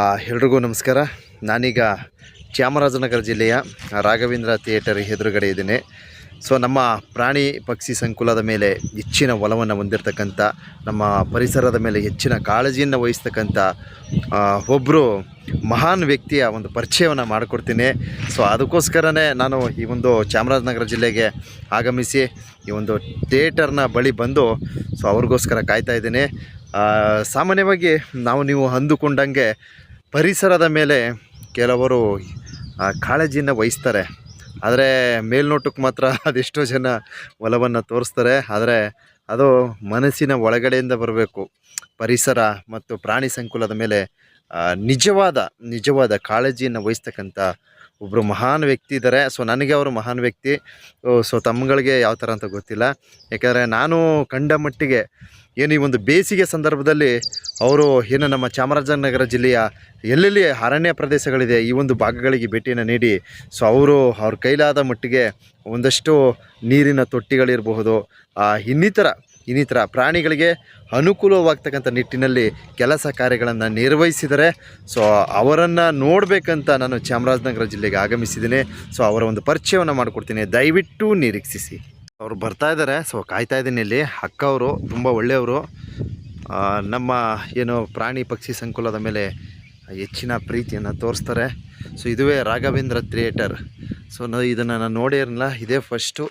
ಎಲ್ರಿಗೂ ನಮಸ್ಕಾರ. ನಾನೀಗ ಚಾಮರಾಜನಗರ ಜಿಲ್ಲೆಯ ರಾಘವೇಂದ್ರ ಥಿಯೇಟರ್ ಎದುರುಗಡೆ ಇದ್ದೀನಿ. ಸೊ ನಮ್ಮ ಪ್ರಾಣಿ ಪಕ್ಷಿ ಸಂಕುಲದ ಮೇಲೆ ಹೆಚ್ಚಿನ ಒಲವನ್ನು ಹೊಂದಿರತಕ್ಕಂಥ, ನಮ್ಮ ಪರಿಸರದ ಮೇಲೆ ಹೆಚ್ಚಿನ ಕಾಳಜಿಯನ್ನು ವಹಿಸ್ತಕ್ಕಂಥ ಒಬ್ಬರು ಮಹಾನ್ ವ್ಯಕ್ತಿಯ ಒಂದು ಪರಿಚಯವನ್ನು ಮಾಡಿಕೊಡ್ತೀನಿ. ಸೊ ಅದಕ್ಕೋಸ್ಕರನೇ ನಾನು ಈ ಒಂದು ಚಾಮರಾಜನಗರ ಜಿಲ್ಲೆಗೆ ಆಗಮಿಸಿ ಈ ಒಂದು ಥಿಯೇಟರ್ನ ಬಳಿ ಬಂದು ಸೊ ಅವ್ರಿಗೋಸ್ಕರ ಕಾಯ್ತಾ ಇದ್ದೀನಿ. ಸಾಮಾನ್ಯವಾಗಿ ನಾವು ನೀವು ಅಂದುಕೊಂಡಂಗೆ ಪರಿಸರದ ಮೇಲೆ ಕೆಲವರು ಕಾಳಜಿಯನ್ನು ವಹಿಸ್ತಾರೆ. ಆದರೆ ಮೇಲ್ನೋಟಕ್ಕೆ ಮಾತ್ರ ಅದೆಷ್ಟೋ ಜನ ಒಲವನ್ನು ತೋರಿಸ್ತಾರೆ. ಆದರೆ ಅದು ಮನಸ್ಸಿನ ಒಳಗಡೆಯಿಂದ ಬರಬೇಕು. ಪರಿಸರ ಮತ್ತು ಪ್ರಾಣಿ ಸಂಕುಲದ ಮೇಲೆ ನಿಜವಾದ ನಿಜವಾದ ಕಾಳಜಿಯನ್ನು ವಹಿಸ್ತಕ್ಕಂಥ ಒಬ್ಬರು ಮಹಾನ್ ವ್ಯಕ್ತಿ ಇದ್ದಾರೆ ಸೊ ನನಗೆ ಅವರು ಮಹಾನ್ ವ್ಯಕ್ತಿ. ಸೊ ತಮ್ಮಗಳಿಗೆ ಯಾವ ಥರ ಅಂತ ಗೊತ್ತಿಲ್ಲ. ಯಾಕೆಂದರೆ ನಾನು ಕಂಡ ಮಟ್ಟಿಗೆ ಏನು ಈ ಒಂದು ಬೇಸಿಗೆ ಸಂದರ್ಭದಲ್ಲಿ ಅವರು ಏನು ನಮ್ಮ ಚಾಮರಾಜನಗರ ಜಿಲ್ಲೆಯ ಎಲ್ಲೆಲ್ಲಿ ಅರಣ್ಯ ಪ್ರದೇಶಗಳಿದೆ ಈ ಒಂದು ಭಾಗಗಳಿಗೆ ಭೇಟಿಯನ್ನು ನೀಡಿ ಸೊ ಅವರು ಅವ್ರ ಕೈಲಾದ ಮಟ್ಟಿಗೆ ಒಂದಷ್ಟು ನೀರಿನ ತೊಟ್ಟಿಗಳಿರಬಹುದು ಇನ್ನಿತರ ಇನ್ನಿತರ ಪ್ರಾಣಿಗಳಿಗೆ ಅನುಕೂಲವಾಗ್ತಕ್ಕಂಥ ನಿಟ್ಟಿನಲ್ಲಿ ಕೆಲಸ ಕಾರ್ಯಗಳನ್ನು ನಿರ್ವಹಿಸಿದರೆ, ಸೊ ಅವರನ್ನು ನೋಡಬೇಕಂತ ನಾನು ಚಾಮರಾಜನಗರ ಜಿಲ್ಲೆಗೆ ಆಗಮಿಸಿದ್ದೀನಿ. ಸೊ ಅವರ ಒಂದು ಪರಿಚಯವನ್ನು ಮಾಡಿಕೊಡ್ತೀನಿ. ದಯವಿಟ್ಟು ನಿರೀಕ್ಷಿಸಿ. ಅವರು ಬರ್ತಾ ಇದ್ದಾರೆ. ಸೊ ಕಾಯ್ತಾ ಇದ್ದೀನಿ ಇಲ್ಲಿ. ಅಕ್ಕವರು ತುಂಬ ಒಳ್ಳೆಯವರು. ನಮ್ಮ ಏನು ಪ್ರಾಣಿ ಪಕ್ಷಿ ಸಂಕುಲದ ಮೇಲೆ ಹೆಚ್ಚಿನ ಪ್ರೀತಿಯನ್ನು ತೋರಿಸ್ತಾರೆ. ಸೊ ಇದುವೇ ರಾಘವೇಂದ್ರ ಥಿಯೇಟರ್. ಸೊ ನಾನು ಇದನ್ನು ನಾನು ನೋಡಿರಲಿಲ್ಲ. ಇದೇ ಫಸ್ಟು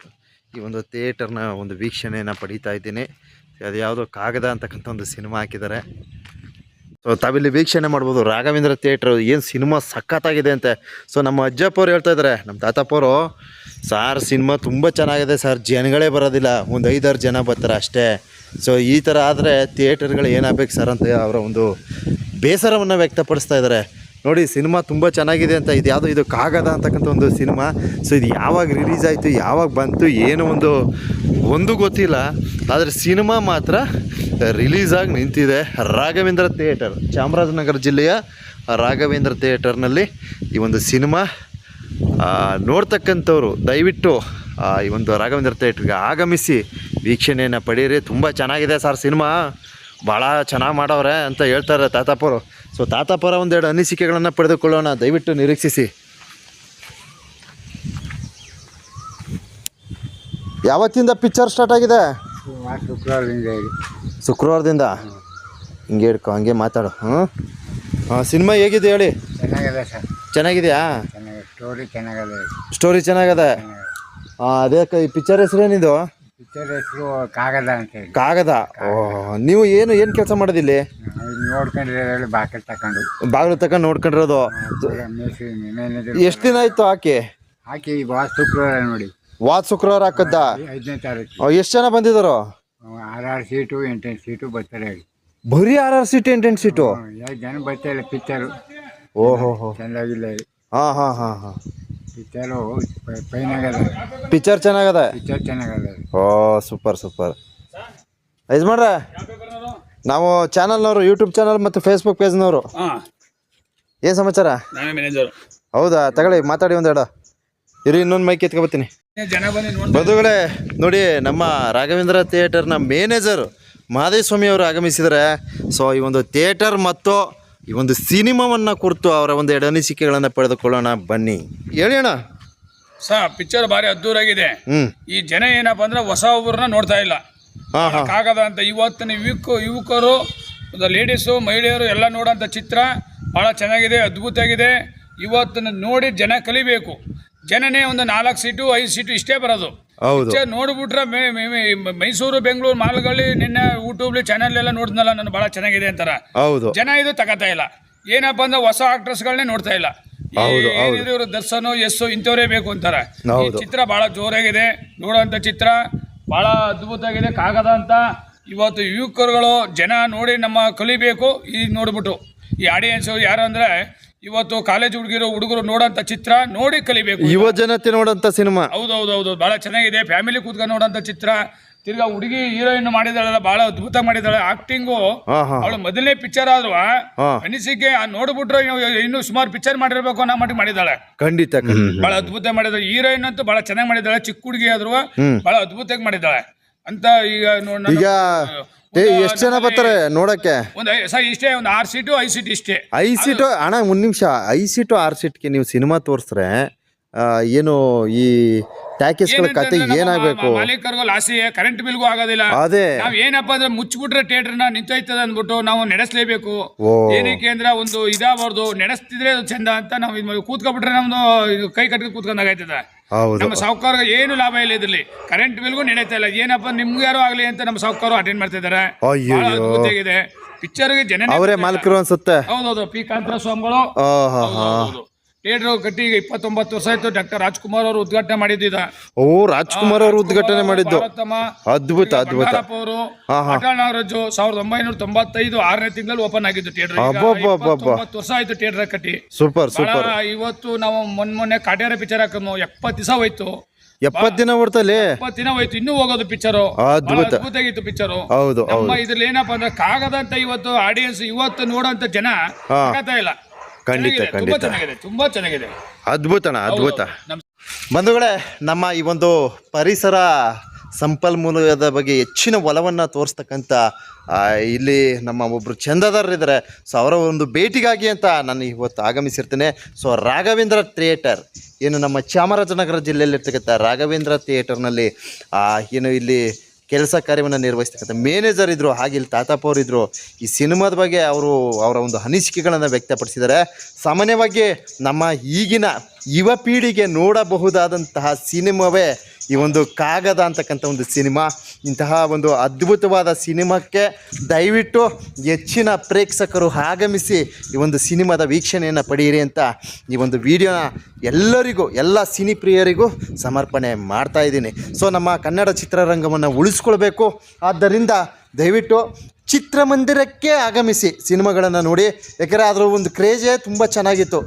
ಈ ಒಂದು ಥಿಯೇಟರ್ನ ಒಂದು ವೀಕ್ಷಣೆಯನ್ನು ಪಡೀತಾ ಇದ್ದೀನಿ. ಅದು ಯಾವುದೋ ಕಾಗದ ಅಂತಕ್ಕಂಥ ಒಂದು ಸಿನಿಮಾ ಹಾಕಿದ್ದಾರೆ. ಸೊ ತಾವಿಲ್ಲಿ ವೀಕ್ಷಣೆ ಮಾಡ್ಬೋದು. ರಾಘವೇಂದ್ರ ಥಿಯೇಟ್ರ್ ಏನು ಸಿನಿಮಾ ಸಖತ್ತಾಗಿದೆ ಅಂತೆ. ಸೊ ನಮ್ಮ ಅಜ್ಜಪ್ಪ ಅವ್ರು ಹೇಳ್ತಾ ಇದ್ದಾರೆ, ನಮ್ಮ ತಾತಪ್ಪವರು, ಸಾರ್, ಸಿನಿಮಾ ತುಂಬ ಚೆನ್ನಾಗಿದೆ ಸರ್. ಜನಗಳೇ ಬರೋದಿಲ್ಲ. ಒಂದು ಐದಾರು ಜನ ಬರ್ತಾರೆ ಅಷ್ಟೇ. ಸೊ ಈ ಥರ ಆದರೆ ಥಿಯೇಟರ್ಗಳು ಏನಾಗಬೇಕು ಸರ್ ಅಂತ ಅವರ ಒಂದು ಬೇಸರವನ್ನು ವ್ಯಕ್ತಪಡಿಸ್ತಾ ಇದ್ದಾರೆ. ನೋಡಿ, ಸಿನಿಮಾ ತುಂಬ ಚೆನ್ನಾಗಿದೆ ಅಂತ ಇದು ಯಾವುದೋ ಇದು ಕಾಗದ ಅಂತಕ್ಕಂಥ ಒಂದು ಸಿನಿಮಾ. ಸೊ ಇದು ಯಾವಾಗ ರಿಲೀಸ್ ಆಯಿತು, ಯಾವಾಗ ಬಂತು, ಏನು ಒಂದು ಒಂದು ಗೊತ್ತಿಲ್ಲ. ಆದರೆ ಸಿನಿಮಾ ಮಾತ್ರ ರಿಲೀಸ್ ಆಗಿ ನಿಂತಿದೆ. ರಾಘವೇಂದ್ರ ಥಿಯೇಟರ್, ಚಾಮರಾಜನಗರ ಜಿಲ್ಲೆಯ ರಾಘವೇಂದ್ರ ಥಿಯೇಟರ್ನಲ್ಲಿ ಈ ಒಂದು ಸಿನಿಮಾ. ನೋಡ್ತಕ್ಕಂಥವ್ರು, ದಯವಿಟ್ಟು ಈ ಒಂದು ರಾಘವೇಂದ್ರ ಥಿಯೇಟ್ರಿಗೆ ಆಗಮಿಸಿ ವೀಕ್ಷಣೆಯನ್ನು ಪಡೀರಿ ತುಂಬ ಚೆನ್ನಾಗಿದೆ ಸರ್ ಸಿನಿಮಾ. ಭಾಳ ಚೆನ್ನಾಗಿ ಮಾಡವ್ರೆ ಅಂತ ಹೇಳ್ತಾರೆ ತಾತಾಪುರು. ಸೊ ತಾತ ಪರ ಒಂದೆರಡು ಅನಿಸಿಕೆಗಳನ್ನು ಪಡೆದುಕೊಳ್ಳೋಣ. ದಯವಿಟ್ಟು ನಿರೀಕ್ಷಿಸಿ. ಯಾವತ್ತಿಂದ ಪಿಕ್ಚರ್ ಸ್ಟಾರ್ಟ್ ಆಗಿದೆ? ಶುಕ್ರವಾರದಿಂದ ಶುಕ್ರವಾರದಿಂದ? ಹಿಂಗೆ ಹಿಡ್ಕೊ ಹಂಗೆ ಮಾತಾಡು. ಹ್ಞೂ ಹಾಂ ಸಿನಿಮಾ ಹೇಗಿದೆ ಹೇಳಿ? ಚೆನ್ನಾಗಿದೆ ಸರ್. ಚೆನ್ನಾಗಿದೆಯಾ? ಚೆನ್ನಾಗಿದೆ. ಸ್ಟೋರಿ ಚೆನ್ನಾಗಿದೆ. ಸ್ಟೋರಿ ಚೆನ್ನಾಗದೆ? ಹಾಂ ಅದೇ ಈ ಪಿಕ್ಚರ್ ಹೆಸರೇನಿದು? ಪಿಕ್ಚರ್ ಹೆಸರು ಕಾಗದ ಅಂತ ಹೇಳಿ. ಕಾಗದ? ಓಹ್ ನೀವು ಏನು ಏನು ಕೆಲಸ ಮಾಡೋದಿಲ್ಲಿ? ನೋಡ್ಕೊಂಡಿರ ಇಲ್ಲಿ ನೋಡ್ಕೊಂಡಿರೋ ಹೇಳಿ ಬಾಕಲ್ ತಗೊಂಡು. ಬಾಗಿಲು ತಕೊಂಡು ನೋಡ್ಕೊಂಡಿರೋದು? ಎಷ್ಟು ದಿನ ಆಯ್ತು ಹಾಕಿ ಹಾಕಿ ಈ ವಾರ ಶುಕ್ರವಾರ ನೋಡಿ. ವಾದ ಶುಕ್ರವಾರ ಹಾಕದ್ದ? ಐದನೇ ತಾರೀಕು. ಎಷ್ಟು ಜನ ಬಂದಿದ್ದಾರೋ? ಆರಾರು ಸೀಟು ಎಂಟೆಂಟು ಸೀಟು ಬರ್ತಾರೆ ಹೇಳಿ. ಬರೀ ಆರ್ ಆರ್ ಸೀಟ್ ಎಂಟೆಂಟು ಸೀಟು? ಯಾಕೆ ಜನ ಬರ್ತಾರೆ ಪಿಕ್ಚರು. ಓಹೋ ಹೋ ಹಾ ಹೇಳಿ. ಹಾಂ ಹಾಂ ಹಾಂ ಹಾಂ. ಪಿಕ್ಚರು ಆಗದ ಪಿಕ್ಚರ್ ಚೆನ್ನಾಗದ? ಪಿಕ್ಚರ್ ಚೆನ್ನಾಗದ. ಓ ಸೂಪರ್ ಸೂಪರ್ ಯಜಮಾನ್ರೆ ನಾವು ಚಾನಲ್ನವರು ಯೂಟ್ಯೂಬ್ ಚಾನಲ್ ಮತ್ತು ಫೇಸ್ಬುಕ್ ಪೇಜ್ನವರು ಹಾಂ. ಏನು ಸಮಾಚಾರ? ನಾನೇ ಮ್ಯಾನೇಜರ್ ಹೌದಾ? ತಗೊಳ್ಳಿ ಮಾತಾಡಿ ಒಂದೆಡ ಇರಿ ಇನ್ನೊಂದು ಮೈಕ್ ಎತ್ಕೊಬತ್ತೀನಿ ಜನ ಬನ್ನಿ ನೋಡಿ ಬಂಧುಗಳೇ ನೋಡಿ ನಮ್ಮ ರಾಘವೇಂದ್ರ ಥಿಯೇಟರ್ನ ಮ್ಯಾನೇಜರ್ ಮಹದೇವಸ್ವಾಮಿ ಅವರು ಆಗಮಿಸಿದರೆ ಸೊ ಈ ಒಂದು ಥಿಯೇಟರ್ ಮತ್ತು ಈ ಒಂದು ಸಿನಿಮಾವನ್ನು ಕುರಿತು ಅವರ ಒಂದು ಎರಡು ಅನಿಸಿಕೆಗಳನ್ನು ಪಡೆದುಕೊಳ್ಳೋಣ. ಬನ್ನಿ. ಹೇಳಿ ಅಣ್ಣ. ಸಾ ಪಿಕ್ಚರ್ ಭಾರಿ ಅದ್ದೂರಾಗಿದೆ. ಹ್ಞೂ ಈ ಜನ ಏನಪ್ಪ ಅಂದ್ರೆ ಹೊಸ ಒಬ್ಬರನ್ನ ನೋಡ್ತಾ ಇಲ್ಲ. ಹಾಂ ಹಾಂ ಕಾಗದ ಅಂತ ಇವತ್ತಿನ ಯುವಕ ಯುವಕರು ಲೇಡೀಸು ಮಹಿಳೆಯರು ಎಲ್ಲ ನೋಡೋಂಥ ಚಿತ್ರ ಭಾಳ ಚೆನ್ನಾಗಿದೆ ಅದ್ಭುತವಾಗಿದೆ. ಇವತ್ತನ್ನು ನೋಡಿ ಜನ ಕಲಿಬೇಕು. ಜನನೇ ಒಂದು ನಾಲ್ಕು ಸೀಟು ಐದು ಸೀಟು ಇಷ್ಟೇ ಬರೋದು. ಹೌದು. ನೋಡ್ಬಿಟ್ರೆ ಮೈಸೂರು ಬೆಂಗಳೂರು ಮಾಲ್ಗಳಲ್ಲಿ ನಿನ್ನೆ ಯೂಟ್ಯೂಬ್ ಚಾನಲ್ ಎಲ್ಲ ನೋಡಿದ್ನಲ್ಲ ನಾನು ಬಹಳ ಚೆನ್ನಾಗಿದೆ ಅಂತಾರ. ಹೌದು. ಜನ ಇದು ತಗೋತಾ ಇಲ್ಲ. ಏನಪ್ಪ ಅಂದ್ರೆ ಹೊಸ ಆಕ್ಟರ್ಸ್ಗಳನ್ನೇ ನೋಡ್ತಾ ಇಲ್ಲ. ಇವರು ದರ್ಶನ್ ಎಸ್ಸು ಇಂಥವರೇ ಬೇಕು ಅಂತಾರೆ. ಈ ಚಿತ್ರ ಬಹಳ ಜೋರಾಗಿದೆ. ನೋಡುವಂತ ಚಿತ್ರ ಬಹಳ ಅದ್ಭುತವಾಗಿದೆ ಕಾಗದ ಅಂತ. ಇವತ್ತು ಯುವಕರುಗಳು ಜನ ನೋಡಿ ನಮ್ಮ ಕಲಿಬೇಕು ಈಗ ನೋಡ್ಬಿಟ್ಟು. ಈ ಆಡಿಯನ್ಸ್ ಯಾರು ಅಂದ್ರೆ ಇವತ್ತು ಕಾಲೇಜ್ ಹುಡುಗಿರು ಹುಡುಗರು ನೋಡಂತ ಚಿತ್ರ ನೋಡಿ ಕಲಿಬೇಕು ಯುವ ಜನತೆ ನೋಡಂತ ಸಿನಿಮಾ. ಹೌದು ಹೌದು ಹೌದು ಬಹಳ ಚೆನ್ನಾಗಿದೆ. ಫ್ಯಾಮಿಲಿ ಕೂತ್ಕೊಂಡು ನೋಡಂತ ಚಿತ್ರ. ತಿರ್ಗಾ ಹುಡುಗಿ ಹೀರೋಯಿನ್ ಮಾಡಿದಾಳಲ್ಲ ಬಹಳ ಅದ್ಭುತ ಮಾಡಿದಾಳೆ ಆಕ್ಟಿಂಗು. ಅವಳು ಮೊದಲನೇ ಪಿಕ್ಚರ್ ಆದ್ರು. ಅನಿಸಿಕೆ ಆ ನೋಡ್ಬಿಟ್ರೆ ಇನ್ನು- ಸುಮಾರು ಪಿಕ್ಚರ್ ಮಾಡಿರ್ಬೇಕು ಅನ್ನೋ ಮಟ್ಟಿಗೆ ಮಾಡಿದಾಳೆ ಖಂಡಿತ ಖಂಡಿತ. ಬಹಳ ಅದ್ಭುತ ಮಾಡಿದಾಳೆ ಹೀರೋಯಿನ್ ಅಂತೂ ಬಹಳ ಚೆನ್ನಾಗಿ ಮಾಡಿದಾಳೆ ಚಿಕ್ಕ ಹುಡುಗಿ ಆದ್ರು ಬಹಳ ಅದ್ಭುತವಾಗಿ ಮಾಡಿದಾಳೆ ಅಂತ ಈಗ ನೋಡ್ ಈಗ ಏ ಎಷ್ಟು ಜನ ಬರ್ತಾರೆ ನೋಡಕ್ಕೆ? ಒಂದು ಸರ್ ಇಷ್ಟೇ ಒಂದು ಆರು ಸೀಟು ಐದು ಸೀಟ್ ಇಷ್ಟೇ. ಐ ಸೀಟು ಅಣ್ಣ ಒಂದು ನಿಮಿಷ. ಐ ಸೀಟು ಆರು ಸೀಟ್ಗೆ ನೀವು ಸಿನಿಮಾ ತೋರಿಸ್ರೆ ಏನು ಈ ಟ್ಯಾಕೇಸ್ಗಳ ಕತೆ ಏನಾಗಬೇಕು? ಮಾಲೀಕರಿಗೂ ಲಾಸಿ ಕರೆಂಟ್ ಬಿಲ್ಗೂ ಆಗೋದಿಲ್ಲ. ಅದೇ. ನಾವ್ ಏನಪ್ಪ ಅಂದ್ರೆ ಮುಚ್ಚಿಬಿಟ್ರೆ ನ ನಿಂತೈತದ ಅಂದ್ಬಿಟ್ಟು ನಾವು ನಡೆಸಲೇಬೇಕು. ಏನಕ್ಕೆ ಅಂದ್ರೆ ಒಂದು ಇದಾಗಬಾರ್ದು. ನಡೆಸ್ತಿದ್ರೆ ಚಂದ ಅಂತ ನಾವು ಕೂತ್ಕೊಬಿಟ್ರೆ ನಮ್ದು ಕೈ ಕಟ್ಕೊಂಡು ಕೂತ್ಕೊಂಡಾಗೈತದ ನಮ್ಮ ಸಾಹುಕಾರ ಏನು ಲಾಭ ಇಲ್ಲ ಇದ್ರಲ್ಲಿ. ಕರೆಂಟ್ ಬಿಲ್ಗೂ ನಡೀತಾ ಇಲ್ಲ. ಏನಪ್ಪ ನಿಮ್ಗೆ ಯಾರು ಆಗ್ಲಿ ಅಂತ ನಮ್ಮ ಸಾಹುಕಾರ ಅಟೆಂಡ್. ಬಹಳ ಅದ್ಭುತವಾಗಿದೆ ಪಿಕ್ಚರ್ಗೆ ಜನ ಅವರೇ ಮಾಲೀಕರು ಅನ್ಸುತ್ತೆ. ಹೌದೌದು ಪಿ ಕಾಂತರ ಸ್ವಾಮಿಗಳು. ಥಿಯೇಟರ್ ಕಟ್ಟಿ ಈಗ ಇಪ್ಪತ್ತೊಂಬತ್ತು ವರ್ಷ ಆಯ್ತು. ಡಾಕ್ಟರ್ ರಾಜ್ಕುಮಾರ್ ಅವರು ಉದ್ಘಾಟನೆ ಮಾಡಿದ್ದ ಓ ರಾಜ್ಕುಮಾರ್ ಅವರು ಉದ್ಘಾಟನೆ ಮಾಡಿದ್ದು. ಅದ್ಭುತ ಅದ್ಭುತ. ಅವರು. ಅಟಲ್ ನಾಗರಾಜು ಸಾವಿರದ ಒಂಬೈನೂರ ತೊಂಬತ್ತೈದು ಆರನೇ ತಿಂಗಳಲ್ಲಿ ಓಪನ್ ಆಗಿದ್ದು ಥಿಯೇಟರ್ ಅಬ್ಬಬ್ಬಬ್ಬಬ್ಬ. ವರ್ಷ ಆಯ್ತು ಥಿಯೇಟರ್ ಕಟ್ಟಿ. ಸೂಪರ್ ಸೂಪರ್ ಇವತ್ತು ನಾವು ಮೊನ್ನೆ ಮೊನ್ನೆ ಕಾಟ್ಯಾರ ಪಿಕ್ಚರ್ ಹಾಕಮ್ಮ ಎಪ್ಪತ್ತು ದಿವಸ ಹೋಯ್ತು. ಎಪ್ಪತ್ ದಿನ ಹೊಡ್ತಲ್ಲಿ ಎಪ್ಪತ್ ದಿನ ಹೋಯ್ತು. ಇನ್ನೂ ಹೋಗೋದು ಪಿಕ್ಚರ್ ಅದ್ಭುತ. ಆಗಿತ್ತು ಪಿಕ್ಚರ್ ಹೌದು ನಮ್ಮ ಇದ್ರಲ್ಲಿ ಏನಪ್ಪಾ ಅಂದ್ರೆ ಕಾಗದಂತ ಇವತ್ತು ಆಡಿಯನ್ಸ್ ಇವತ್ತು ನೋಡೋಂತ ಜನ ಇಲ್ಲ. ಖಂಡಿತ, ಖಂಡಿತ. ತುಂಬಾ ಚೆನ್ನಾಗಿದೆ. ಅದ್ಭುತಣ ಅದ್ಭುತ. ಬಂಧುಗಳೇ ನಮ್ಮ ಈ ಒಂದು ಪರಿಸರ ಸಂಪನ್ಮೂಲದ ಬಗ್ಗೆ ಹೆಚ್ಚಿನ ಒಲವನ್ನು ತೋರಿಸ್ತಕ್ಕಂಥ ಇಲ್ಲಿ ನಮ್ಮ ಒಬ್ಬರು ಚಂದದಾರರಿದ್ದಾರೆ ಸೊ ಅವರ ಒಂದು ಭೇಟಿಗಾಗಿ ಅಂತ ನಾನು ಇವತ್ತು ಆಗಮಿಸಿರ್ತೇನೆ. ಸೊ ರಾಘವೇಂದ್ರ ಥಿಯೇಟರ್ ಏನು ನಮ್ಮ ಚಾಮರಾಜನಗರ ಜಿಲ್ಲೆಯಲ್ಲಿರ್ತಕ್ಕಂಥ ರಾಘವೇಂದ್ರ ಥಿಯೇಟರ್ನಲ್ಲಿ ಏನು ಇಲ್ಲಿ ಕೆಲಸ ಕಾರ್ಯವನ್ನು ನಿರ್ವಹಿಸ್ತಕ್ಕಂಥ ಮ್ಯಾನೇಜರ್ ಇದ್ದರು ಹಾಗೆ ಇಲ್ಲಿ ತಾತಪ್ಪ ಅವರು ಇದ್ದರು ಈ ಸಿನಿಮಾದ ಬಗ್ಗೆ ಅವರು ಅವರ ಒಂದು ಅನಿಸಿಕೆಗಳನ್ನು ವ್ಯಕ್ತಪಡಿಸಿದ್ದಾರೆ. ಸಾಮಾನ್ಯವಾಗಿ ನಮ್ಮ ಈಗಿನ ಯುವ ಪೀಳಿಗೆ ನೋಡಬಹುದಾದಂತಹ ಸಿನಿಮಾವೇ ಈ ಒಂದು ಕಾಗದ ಅಂತಕ್ಕಂಥ ಒಂದು ಸಿನಿಮಾ, ಇಂತಹ ಒಂದು ಅದ್ಭುತವಾದ ಸಿನಿಮಾಕ್ಕೆ ದಯವಿಟ್ಟು ಹೆಚ್ಚಿನ ಪ್ರೇಕ್ಷಕರು ಆಗಮಿಸಿ ಈ ಒಂದು ಸಿನಿಮಾದ ವೀಕ್ಷಣೆಯನ್ನು ಪಡೆಯಿರಿ ಅಂತ ಈ ಒಂದು ವಿಡಿಯೋನ ಎಲ್ಲರಿಗೂ, ಎಲ್ಲ ಸಿನಿ ಪ್ರಿಯರಿಗೂ ಸಮರ್ಪಣೆ ಮಾಡ್ತಾ ಇದ್ದೀನಿ. ಸೊ ನಮ್ಮ ಕನ್ನಡ ಚಿತ್ರರಂಗವನ್ನು ಉಳಿಸ್ಕೊಳ್ಬೇಕು. ಆದ್ದರಿಂದ ದಯವಿಟ್ಟು ಚಿತ್ರಮಂದಿರಕ್ಕೆ ಆಗಮಿಸಿ ಸಿನಿಮಾಗಳನ್ನು ನೋಡಿ. ಯಾಕೆಂದರೆ ಅದರ ಒಂದು ಕ್ರೇಜೇ ತುಂಬ ಚೆನ್ನಾಗಿತ್ತು.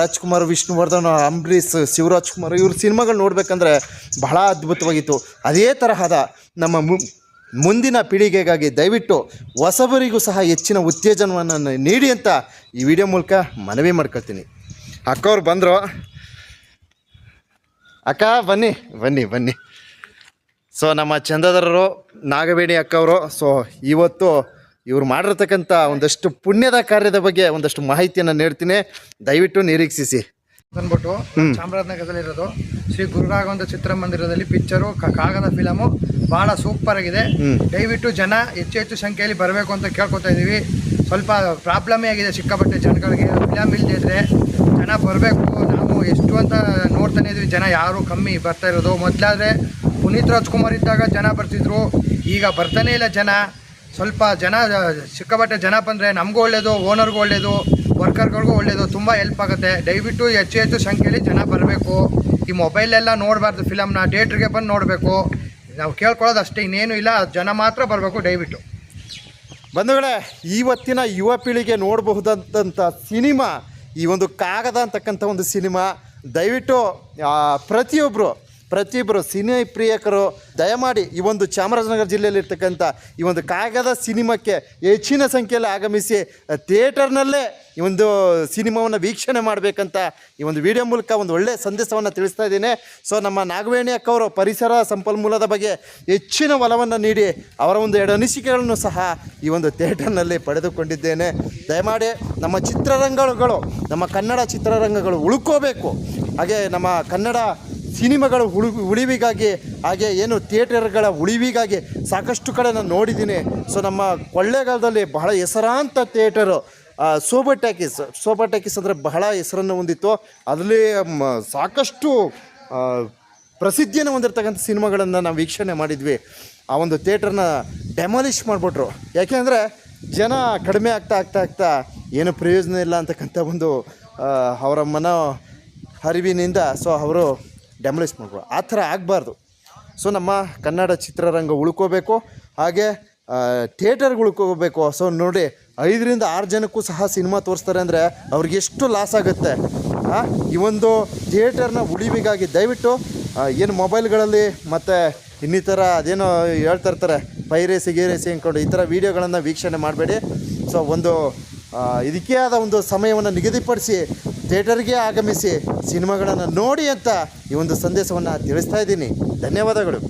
ರಾಜ್ಕುಮಾರ್, ವಿಷ್ಣುವರ್ಧನ್, ಅಂಬರೀಷ್ ಶಿವರಾಜ್ ಕುಮಾರ್ ಇವ್ರ ಸಿನಿಮಾಗಳು ನೋಡಬೇಕಂದ್ರೆ ಬಹಳ ಅದ್ಭುತವಾಗಿತ್ತು. ಅದೇ ತರಹದ ನಮ್ಮ ಮುಂದಿನ ಪೀಳಿಗೆಗಾಗಿ ದಯವಿಟ್ಟು ಹೊಸಬರಿಗೂ ಸಹ ಹೆಚ್ಚಿನ ಉತ್ತೇಜನವನ್ನು ನೀಡಿ ಅಂತ ಈ ವಿಡಿಯೋ ಮೂಲಕ ಮನವಿ ಮಾಡ್ಕೊಳ್ತೀನಿ. ಅಕ್ಕವ್ರು ಬಂದರು. ಅಕ್ಕ ಬನ್ನಿ ಬನ್ನಿ ಬನ್ನಿ. ಸೊ ನಮ್ಮ ಚಂದದಾರರು ನಾಗವೇಣಿ ಅಕ್ಕವರು ಸೊ ಇವತ್ತು ಇವ್ರು ಮಾಡಿರ್ತಕ್ಕಂಥ ಒಂದಷ್ಟು ಪುಣ್ಯದ ಕಾರ್ಯದ ಬಗ್ಗೆ ಒಂದಷ್ಟು ಮಾಹಿತಿಯನ್ನು ನೀಡ್ತೀನಿ. ದಯವಿಟ್ಟು ನಿರೀಕ್ಷಿಸಿ. ಅಂದ್ಬಿಟ್ಟು ಚಾಮರಾಜನಗರದಲ್ಲಿರೋದು. ಶ್ರೀ ಗುರುರಾಘವಂದ ಚಿತ್ರಮಂದಿರದಲ್ಲಿ ಪಿಕ್ಚರು ಕಾಗದ ಫಿಲಮು ಬಹಳ ಸೂಪರ್ ಆಗಿದೆ. ದಯವಿಟ್ಟು ಜನ ಹೆಚ್ಚು ಹೆಚ್ಚು ಸಂಖ್ಯೆಯಲ್ಲಿ ಬರಬೇಕು ಅಂತ ಕೇಳ್ಕೊತಾ ಇದ್ದೀವಿ ಸ್ವಲ್ಪ ಪ್ರಾಬ್ಲಮೇ ಆಗಿದೆ ಸಿಕ್ಕಾಪಟ್ಟೆ ಜನಗಳಿಗೆ. ಫಿಲಮ್ ಇದ್ರೆ ಜನ ಬರಬೇಕು. ನಾವು ಎಷ್ಟು ಅಂತ ನೋಡ್ತಾನೆ ಇದೀವಿ. ಜನ ಯಾರು ಕಮ್ಮಿ ಬರ್ತಾ ಇರೋದು. ಮೊದಲಾದ್ರೆ ಪುನೀತ್ ರಾಜ್ಕುಮಾರ್ ಇದ್ದಾಗ ಜನ ಬರ್ತಿದ್ರು. ಈಗ ಬರ್ತಾನೆ ಇಲ್ಲ ಜನ. ಸ್ವಲ್ಪ ಜನ, ಸಿಕ್ಕಾಪಟ್ಟೆ ಜನ ಬಂದರೆ ನಮಗೂ ಒಳ್ಳೆಯದು ಓನರ್ಗೂ ಒಳ್ಳೆಯದು ವರ್ಕರ್ಗಳಿಗೂ ಒಳ್ಳೆಯದು ತುಂಬ ಹೆಲ್ಪ್ ಆಗುತ್ತೆ. ದಯವಿಟ್ಟು ಹೆಚ್ಚು ಹೆಚ್ಚು ಸಂಖ್ಯೆಯಲ್ಲಿ ಜನ ಬರಬೇಕು. ಈ ಮೊಬೈಲೆಲ್ಲ ನೋಡಬಾರ್ದು ಫಿಲಮ್ನ ಥಿಯೇಟ್ರಿಗೆ ಬಂದು ನೋಡಬೇಕು. ನಾವು ಕೇಳ್ಕೊಳ್ಳೋದು ಅಷ್ಟೇ, ಇನ್ನೇನು ಇಲ್ಲ, ಜನ ಮಾತ್ರ ಬರಬೇಕು ದಯವಿಟ್ಟು. ಬಂಧುಗಳೇ, ಇವತ್ತಿನ ಯುವ ಪೀಳಿಗೆ ನೋಡಬಹುದಾದಂಥ ಸಿನಿಮಾ, ಈ ಒಂದು ಕಾಗದ ಅಂತಕ್ಕಂಥ ಒಂದು ಸಿನಿಮಾ, ದಯವಿಟ್ಟು ಪ್ರತಿಯೊಬ್ಬರು ಪ್ರತಿಯೊಬ್ಬರು ಸಿನಿ ಪ್ರಿಯಕರು, ದಯಮಾಡಿ ಈ ಒಂದು ಚಾಮರಾಜನಗರ ಜಿಲ್ಲೆಯಲ್ಲಿರ್ತಕ್ಕಂಥ ಈ ಒಂದು ಕಾಗದ ಸಿನಿಮಾಕ್ಕೆ ಹೆಚ್ಚಿನ ಸಂಖ್ಯೆಯಲ್ಲಿ ಆಗಮಿಸಿ ಥಿಯೇಟರ್ನಲ್ಲೇ ಈ ಒಂದು ಸಿನಿಮಾವನ್ನು ವೀಕ್ಷಣೆ ಮಾಡಬೇಕಂತ ಈ ಒಂದು ವಿಡಿಯೋ ಮೂಲಕ ಒಂದು ಒಳ್ಳೆಯ ಸಂದೇಶವನ್ನು ತಿಳಿಸ್ತಾ ಇದ್ದೀನಿ. ಸೊ, ನಮ್ಮ ನಾಗವೇಣಿ ಅಕ್ಕವರು ಪರಿಸರ ಸಂಪನ್ಮೂಲದ ಬಗ್ಗೆ ಹೆಚ್ಚಿನ ಒಲವನ್ನು ನೀಡಿ ಅವರ ಒಂದು ಎರಡು ಅನಿಸಿಕೆಗಳನ್ನು ಸಹ ಈ ಒಂದು ಥಿಯೇಟರ್ನಲ್ಲಿ ಪಡೆದುಕೊಂಡಿದ್ದೇನೆ. ದಯಮಾಡಿ ನಮ್ಮ ಚಿತ್ರರಂಗಗಳು, ನಮ್ಮ ಕನ್ನಡ ಚಿತ್ರರಂಗಗಳು ಉಳ್ಕೋಬೇಕು. ಹಾಗೆ ನಮ್ಮ ಕನ್ನಡ ಸಿನಿಮಾಗಳು ಉಳಿ ಉಳಿವಿಗಾಗಿ ಹಾಗೆ ಏನು ಥಿಯೇಟರ್ಗಳ ಉಳಿವಿಗಾಗಿ ಸಾಕಷ್ಟು ಕಡೆ ನಾನು ನೋಡಿದ್ದೀನಿ. ಸೊ ನಮ್ಮ ಕೊಳ್ಳೇಗಾಲದಲ್ಲಿ ಬಹಳ ಹೆಸರಾಂತ theatre sober talkies sober talkies ಅಂದರೆ ಬಹಳ ಹೆಸರನ್ನು ಹೊಂದಿತ್ತು. ಅದರಲ್ಲಿ ಸಾಕಷ್ಟು ಪ್ರಸಿದ್ಧಿಯನ್ನು ಹೊಂದಿರತಕ್ಕಂಥ ಸಿನಿಮಾಗಳನ್ನು ನಾವು ವೀಕ್ಷಣೆ ಮಾಡಿದ್ವಿ. ಆ ಒಂದು ಥಿಯೇಟ್ರನ್ನ ಡೆಮಾಲಿಷ್ ಮಾಡಿಬಿಟ್ರು. ಯಾಕೆಂದರೆ ಜನ ಕಡಿಮೆ ಆಗ್ತಾ ಆಗ್ತಾ ಆಗ್ತಾ ಏನು ಪ್ರಯೋಜನ ಇಲ್ಲ ಅಂತಕ್ಕಂಥ ಒಂದು ಅವರ ಮನೋ ಹರಿವಿನಿಂದ, ಸೊ, ಅವರು ಡೆಮಾಲಿಷ್ ಮಾಡ್ಬೋದು ಆ ಥರ ಆಗಬಾರ್ದು. ಸೊ ನಮ್ಮ ಕನ್ನಡ ಚಿತ್ರರಂಗ ಉಳ್ಕೋಬೇಕು. ಹಾಗೆ ಥಿಯೇಟರ್ಗೆ ಉಳ್ಕೋಬೇಕು. ಸೊ ನೋಡಿ, ಐದರಿಂದ ಆರು ಜನಕ್ಕೂ ಸಹ ಸಿನಿಮಾ ತೋರಿಸ್ತಾರೆ ಅಂದರೆ ಅವ್ರಿಗೆ ಎಷ್ಟು ಲಾಸ್ ಆಗುತ್ತೆ. ಈ ಒಂದು ಥಿಯೇಟರ್ನ ಉಳಿವಿಗಾಗಿ ದಯವಿಟ್ಟು ಏನು ಮೊಬೈಲ್ಗಳಲ್ಲಿ ಮತ್ತು ಇನ್ನಿತರ ಅದೇನೋ ಹೇಳ್ತಾ ಇರ್ತಾರೆ, ಪೈರೇಸಿ ಗೀರೇಸಿ ಅಂದ್ಕೊಂಡು ಈ ಥರ ವೀಡಿಯೋಗಳನ್ನು ವೀಕ್ಷಣೆ ಮಾಡಬೇಡಿ. ಸೊ ಒಂದು ಇದಕ್ಕೆ ಆದ ಒಂದು ಸಮಯವನ್ನು ನಿಗದಿಪಡಿಸಿ ಥಿಯೇಟರ್ಗೆ ಆಗಮಿಸಿ ಸಿನಿಮಾಗಳನ್ನು ನೋಡಿ ಅಂತ ಈ ಒಂದು ಸಂದೇಶವನ್ನು ತಿಳಿಸ್ತಾ ಇದ್ದೀನಿ. ಧನ್ಯವಾದಗಳು.